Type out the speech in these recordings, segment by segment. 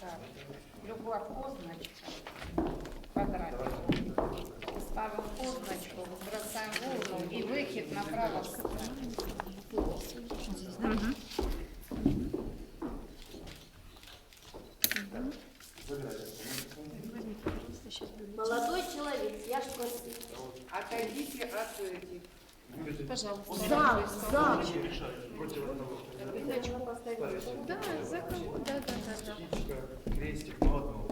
Так, любая позначка, квадратик. Ставим позначку, бросаем в и выход направо. Молодой человек, я ж просил. Отойдите от этих. Пожалуйста. За, за. Да, за кого? Да, да, да, да. крестик. В-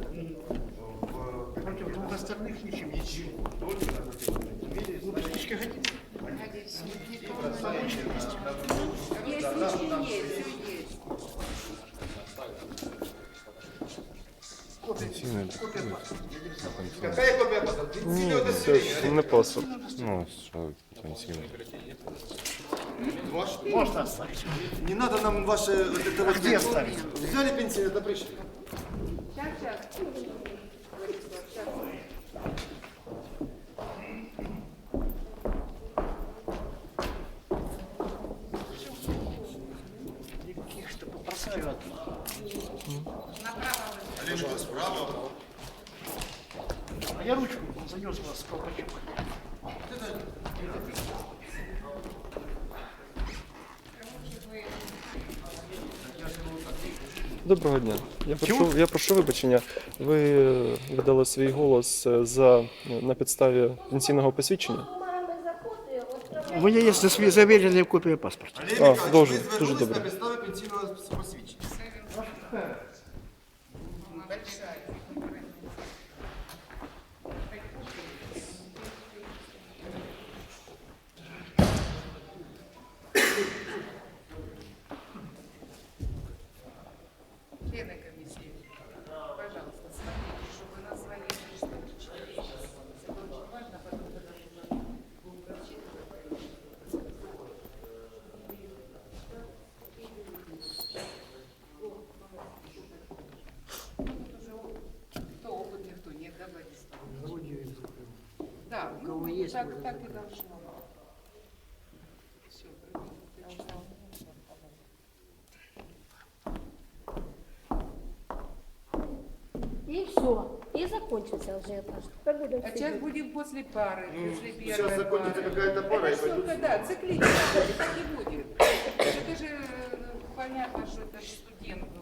Против двух остальных ничем ничего. Только на вот эти. Ну, частичка годится. Есть, есть, есть. Паспорта? Пенсійне Це ж не посуд. Ну, що пенсійний. Можно оставить. Не надо нам ваше вот это вот. Где оставить? Взяли пенсию, это пришли. Сейчас, сейчас. Направо. А я ручку занес вас колпачок. Доброго дня. Я прошу, я прошу вибачення. Ви видали свій голос е, за е, на підставі пенсійного посвідчення. У меня есть заверенная копия паспорта. А, дуже, дуже добре. підстави пенсійного посвідчення. Church. Да, ну, так, так и должно. Все, И все. И закончился уже этаж. Как будем А сейчас будем после пары, первой сейчас закончится какая-то пара, Это штука, да, циклическая, так и будет. Это же э, понятно, что это студент, ну,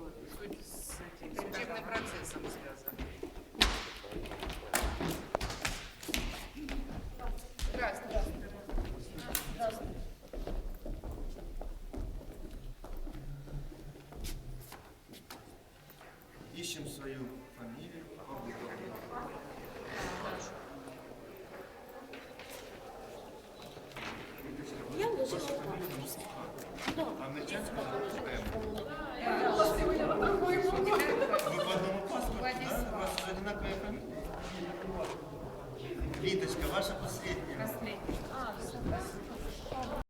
Ищем свою фамилию. Я уже Владислав.